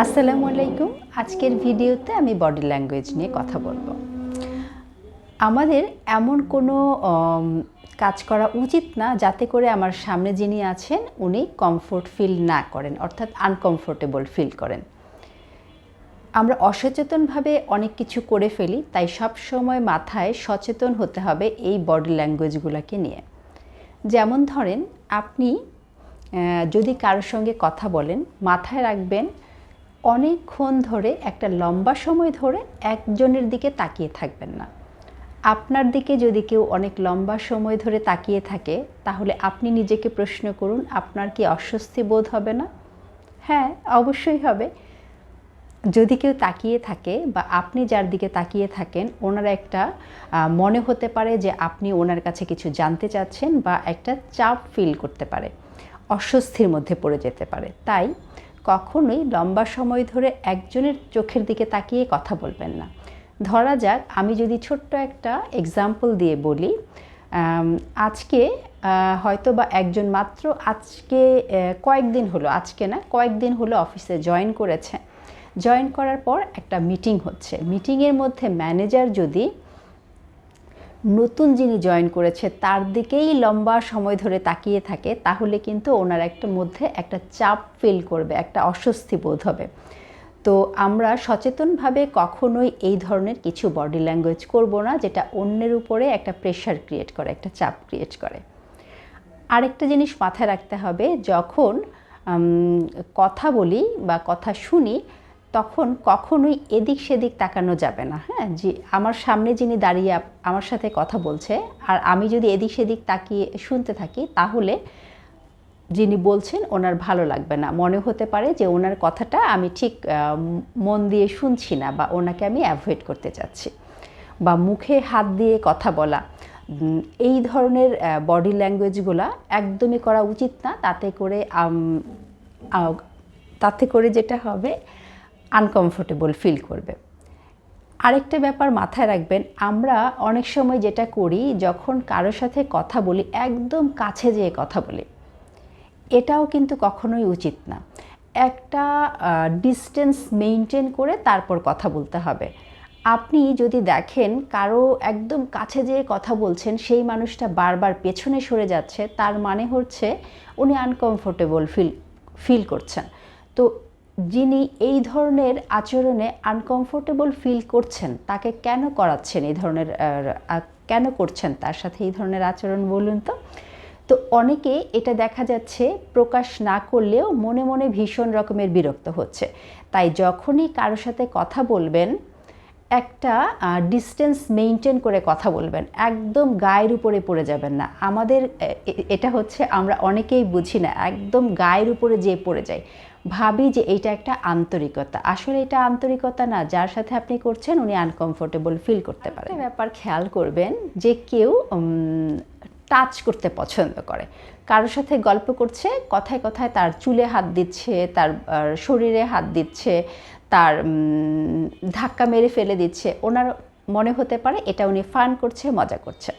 আসসালামু আলাইকুম। আজকের ভিডিওতে আমি বডি ল্যাঙ্গুয়েজ নিয়ে কথা বলব। আমাদের এমন কোনো কাজ করা উচিত না যাতে করে আমার সামনে যিনি আছেন উনি কমফোর্ট ফিল না করেন, অর্থাৎ আনকমফোর্টেবল ফিল করেন। আমরা অসচেতনভাবে অনেক কিছু করে ফেলি, তাই সব সময় মাথায় সচেতন হতে হবে এই বডি ল্যাঙ্গুয়েজগুলোকে নিয়ে। যেমন ধরেন, আপনি যদি কারোর সঙ্গে কথা বলেন, মাথায় রাখবেন অনেকক্ষণ ধরে, একটা লম্বা সময় ধরে একজনের দিকে তাকিয়ে থাকবেন না। আপনার দিকে যদি কেউ অনেক লম্বা সময় ধরে তাকিয়ে থাকে, তাহলে আপনি নিজেকে প্রশ্ন করুন, আপনার কি অস্বস্তি বোধ হবে না? হ্যাঁ অবশ্যই হবে। যদি কেউ তাকিয়ে থাকে বা আপনি যার দিকে তাকিয়ে থাকেন, ওনার একটা মনে হতে পারে যে আপনি ওনার কাছে কিছু জানতে চাচ্ছেন বা একটা চাপ ফিল করতে পারে। অস্বস্তির মধ্যে পড়ে যেতে পারে। তাই কখনোই লম্বা সময় ধরে একজনের চোখের দিকে তাকিয়ে কথা বলবেন না। ধরা যাক, আমি যদি ছোট্ট একটা এক্সাম্পল দিয়ে বলি আজকে হয়তো বা একজন মাত্র আজকে কয়েকদিন হলো, আজকে না, কয়েকদিন হলো অফিসে জয়েন করেছে। জয়েন করার পর একটা মিটিং হচ্ছে। মিটিংয়ের মধ্যে ম্যানেজার যদি নতুন যিনি জয়েন করেছে, তার দিকেই লম্বা সময় ধরে তাকিয়ে থাকে, তাহলে কিন্তু ওনার একটা মধ্যে একটা চাপ ফিল করবে, একটা অস্বস্তি বোধ হবে। তো আমরা সচেতনভাবে কখনোই এই ধরনের কিছু বডি ল্যাঙ্গুয়েজ করব না, যেটা অন্যের উপরে একটা প্রেশার ক্রিয়েট করে, একটা চাপ ক্রিয়েট করে। আরেকটা জিনিস মাথায় রাখতে হবে, যখন কথা বলি বা কথা শুনি তখন কখনোই এদিক সেদিক তাকানো যাবে না। হ্যাঁ যে আমার সামনে যিনি দাঁড়িয়ে আমার সাথে কথা বলছে, আর আমি যদি এদিক সেদিক তাকিয়ে শুনতে থাকি, তাহলে যিনি বলছেন ওনার ভালো লাগবে না। মনে হতে পারে যে ওনার কথাটা আমি ঠিক মন দিয়ে শুনছি না বা ওনাকে আমি অ্যাভয়েড করতে চাচ্ছি। বা মুখে হাত দিয়ে কথা বলা এই ধরনের বডি ল্যাঙ্গুয়েজগুলো একদমই করা উচিত না। তাতে করে তাতে করে যেটা হবে আনকমফোর্টেবল ফিল করবে। আরেকটা ব্যাপার মাথায় রাখবেন, আমরা অনেক সময় যেটা করি, যখন কারোর সাথে কথা বলি, একদম কাছে যেয়ে কথা বলি, এটাও কিন্তু কখনোই উচিত না। একটা ডিস্টেন্স মেনটেন করে তারপর কথা বলতে হবে। আপনি যদি দেখেন কারও একদম কাছে যেয়ে কথা বলছেন, সেই মানুষটা বারবার পেছনে সরে যাচ্ছে, তার মানে হচ্ছে উনি আনকমফোর্টেবল ফিল ফিল করছেন। তো যিনি এই ধরনের আচরণে আনকমফোর্টেবল ফিল করছেন, তাকে কেন করাচ্ছেন এই ধরনের কেন করছেন তার সাথে এই ধরনের আচরণ বলুন তো? তো অনেকে এটা দেখা যাচ্ছে প্রকাশ না করলেও মনে মনে ভীষণ রকমের বিরক্ত হচ্ছে। তাই যখনই কারোর সাথে কথা বলবেন, একটা ডিস্টেন্স মেনটেন করে কথা বলবেন, একদম গায়ের উপরে পড়ে যাবেন না। আমাদের এটা হচ্ছে আমরা অনেকেই বুঝি না, একদম গায়ের উপরে যেয়ে পড়ে যাই। ভাবি যে এটা একটা আন্তরিকতা। আসলে এটা আন্তরিকতা না যার সাথে আপনি করছেন উনি আনকমফোর্টেবল ফিল করতে পারেন। ব্যাপার খেয়াল করবেন যে কেউ টাচ করতে পছন্দ করে। কারোর সাথে গল্প করছে কথায় কথায় তার চুলে হাত দিচ্ছে তার শরীরে হাত দিচ্ছে তার ধাক্কা মেরে ফেলে দিচ্ছে। ওনার মনে হতে পারে এটা উনি ফান করছে মজা করছে।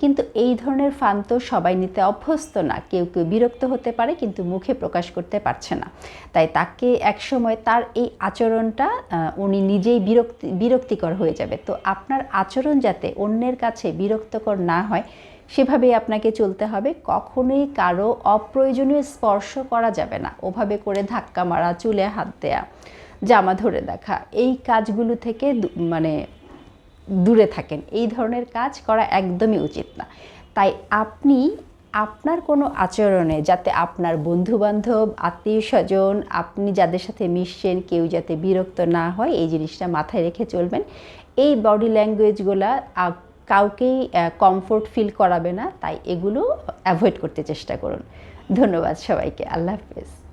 কিন্তু এই ধরনের ফান তো সবাই নিতে অভ্যস্ত না। কেউ কেউ বিরক্ত হতে পারে, কিন্তু মুখে প্রকাশ করতে পারছে না। তাই তাকে একসময় তার এই আচরণটা উনি নিজেই বিরক্তি, বিরক্তিকর হয়ে যাবে। তো আপনার আচরণ যাতে অন্যের কাছে বিরক্তকর না হয়, সেভাবেই আপনাকে চলতে হবে। কখনোই কারও অপ্রয়োজনীয় স্পর্শ করা যাবে না। ওভাবে করে ধাক্কা মারা, চুলে হাত দেয়া, জামা ধরে দেখা, এই কাজগুলো থেকে মানে দূরে থাকেন। এই ধরনের কাজ করা একদমই উচিত না। তাই আপনি আপনার কোনো আচরণে যাতে আপনার বন্ধুবান্ধব আত্মীয় স্বজন আপনি যাদের সাথে মিশছেন, কেউ যাতে বিরক্ত না হয়, এই জিনিসটা মাথায় রেখে চলবেন। এই বডি ল্যাঙ্গুয়েজগুলা কাউকেই কমফোর্ট ফিল করাবে না। তাই এগুলো অ্যাভয়েড করতে চেষ্টা করুন। ধন্যবাদ সবাইকে। আল্লাহ হাফেজ।